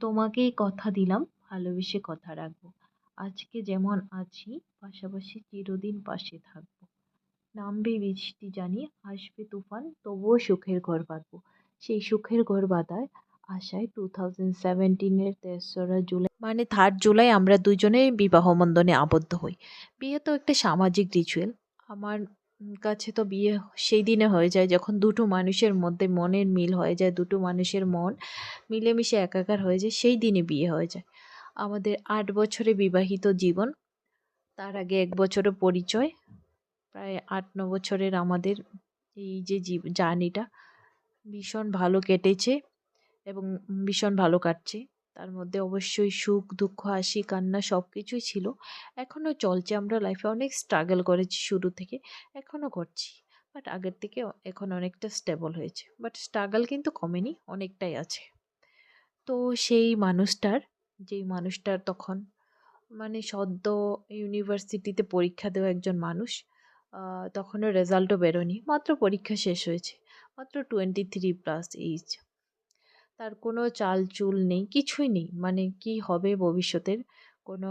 তোমাকেই কথা দিলাম, ভালোবেসে কথা রাখব। আজকে যেমন আছি, পাশাপাশি চিরদিন পাশে থাকব। নামবে বৃষ্টি জানি, আসবে তুফান, তবুও সুখের ঘর বাঁধবো। সেই সুখের ঘর বাঁধার আশায় টু থাউজেন্ড সেভেন্টিনের তেসরা জুলাই মানে থার্ড জুলাই আমরা দুজনেই বিবাহ বন্ধনে আবদ্ধ হই। বিয়ে তো একটা সামাজিক রিচুয়াল আমার কাছে তো বিয়ে সেই দিনে হয়ে যায় যখন দুটো মানুষের মধ্যে মনের মিল হয়ে যায়, দুটো মানুষের মন মিলেমিশে একাকার হয়ে যায়, সেই দিনে বিয়ে হয়ে যায়। আমাদের আট বছরে বিবাহিত জীবন, তার আগে এক বছরও পরিচয়, প্রায় আট ন বছরের আমাদের এই যে জীব, জার্নিটা ভীষণ ভালো কেটেছে এবং ভীষণ ভালো কাটছে। তার মধ্যে অবশ্যই সুখ, দুঃখ, হাসি, কান্না সব কিছুই ছিল। এখনও চলছে আমরা লাইফে অনেক স্ট্রাগল করেছি শুরু থেকে এখনও করছি। বাট আগের থেকে এখন অনেকটা স্টেবল হয়েছে। বাট স্ট্রাগল কিন্তু কমেনি, অনেকটাই আছে। তো সেই মানুষটার, যেই মানুষটার তখন মানে সদ্য ইউনিভার্সিটিতে পরীক্ষা দেওয়া একজন মানুষ তখনও রেজাল্টও বেরোনি মাত্র পরীক্ষা শেষ হয়েছে। মাত্র টোয়েন্টি থ্রি প্লাস এইজ তার কোনো চাল চুল নেই, কিছুই নেই। মানে কি হবে ভবিষ্যতের? কোনো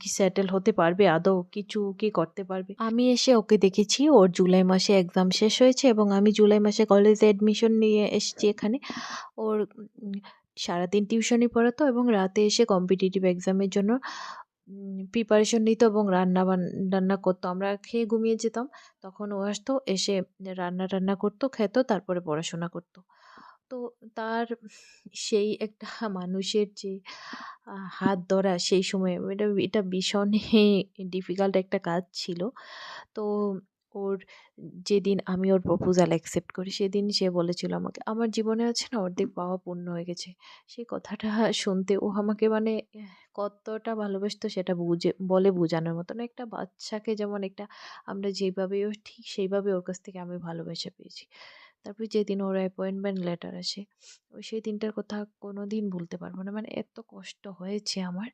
কি সেটেল হতে পারবে আদৌ? কিছু কি করতে পারবে? আমি এসে ওকে দেখেছি। ওর জুলাই মাসে এক্সাম শেষ হয়েছে এবং আমি জুলাই মাসে কলেজে অ্যাডমিশন নিয়ে এসেছি এখানে। ওর সারাদিন টিউশনই পড়াতো এবং রাতে এসে কম্পিটিটিভ এক্সামের জন্য প্রিপারেশন নিত এবং রান্না রান্না করতো। আমরা খেয়ে ঘুমিয়ে যেতাম। তখন ও আসতো, এসে রান্না টান্না করতো, খেত, তারপরে পড়াশোনা করতো। তো তার সেই একটা মানুষের যে হাত ধরা সেই সময়ে এটা এটা ভীষণই ডিফিকাল্ট একটা কাজ ছিল। তো ওর যেদিন আমি ওর প্রপোজাল অ্যাকসেপ্ট করি, সেদিন সে বলেছিল আমাকে, আমার জীবনে আছে না, অর্ধেক পাওয়া পূর্ণ হয়ে গেছে। সেই কথাটা শুনতে ও আমাকে মানে কতটা ভালোবাসতো সেটা বুঝে, বলে বোঝানোর মতো না। একটা বাচ্চাকে যেমন একটা, আমরা যেভাবে ঠিক সেইভাবে ওর কাছ থেকে আমি ভালোবাসা পেয়েছি। তারপরে যেদিন ওর অ্যাপয়েন্টমেন্ট লেটার আসে, ওই সেই দিনটার কথা কোনো দিন ভুলতে পারব না। মানে এত কষ্ট হয়েছে আমার,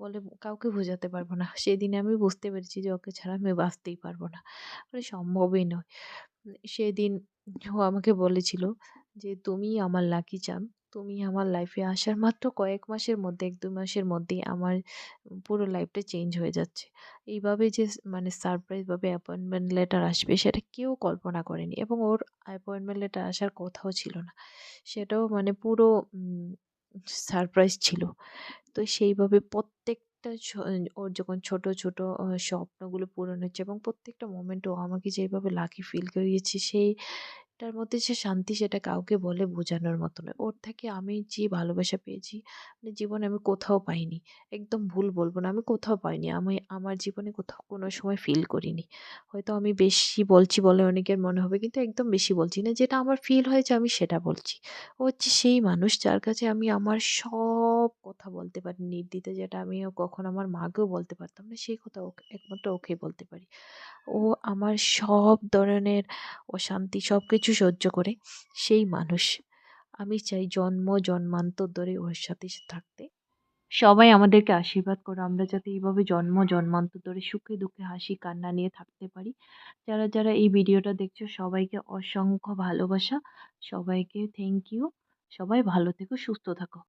বলে কাউকে বোঝাতে পারব না। সেদিনে আমি বুঝতে পেরেছি যে ওকে ছাড়া আমি বাঁচতেই পারব না। মানে সম্ভবই নয়। সেদিন ও আমাকে বলেছিল যে, তুমি আমার লাকি চাম তুমি আমার লাইফে আসার মাত্র কয়েক মাসের মধ্যে, এক দু মাসের মধ্যেই আমার পুরো লাইফটা চেঞ্জ হয়ে যাচ্ছে। এইভাবে যে মানে সারপ্রাইজভাবে অ্যাপয়েন্টমেন্ট লেটার আসবে সেটা কেউ কল্পনা করেনি এবং ওর অ্যাপয়েন্টমেন্ট লেটার আসার কথাও ছিল না। সেটাও মানে পুরো সারপ্রাইজ ছিল। তো সেইভাবে প্রত্যেকটা ওর যখন ছোট ছোট স্বপ্নগুলো পূরণ হচ্ছে এবং প্রত্যেকটা মোমেন্ট ও আমাকে যেভাবে লাকি ফিল করিয়েছে, সেই এটার মধ্যে যে শান্তি সেটা কাউকে বলে বোঝানোর মতো নয়। ওর থেকে আমি যে ভালোবাসা পেয়েছি মানে জীবনে আমি কোথাও পাইনি। একদম ভুল বলব না, আমি কোথাও পাইনি। আমি, আমার জীবনে কোথাও কোনো সময় ফিল করিনি। হয়তো আমি বেশি বলছি বলে অনেকের মনে হবে, কিন্তু একদম বেশি বলছি না। যেটা আমার ফিল হয়েছে আমি সেটা বলছি। ও হচ্ছে সেই মানুষ যার কাছে আমি আমার সব কথা বলতে পারি। নির্দ্বিধায় যেটা আমি কখন আমার মাকেও বলতে পারতাম না সেই কথা ওকে, একমাত্র ওকে বলতে পারি। ও আমার সব ধরনের অশান্তি সব কিছু সহ্য করে সেই মানুষ। আমি চাই জন্ম, জন্মান্তর ধরে ওর সাথে থাকতে। সবাই আমাদেরকে আশীর্বাদ করো আমরা যাতে এইভাবে জন্ম, জন্মান্তর ধরে সুখে দুঃখে হাসি, কান্না নিয়ে থাকতে পারি। যারা যারা এই ভিডিওটা দেখছ, সবাইকে অসংখ্য ভালোবাসা। সবাইকে থ্যাংক ইউ সবাই ভালো থেকো, সুস্থ থাকো।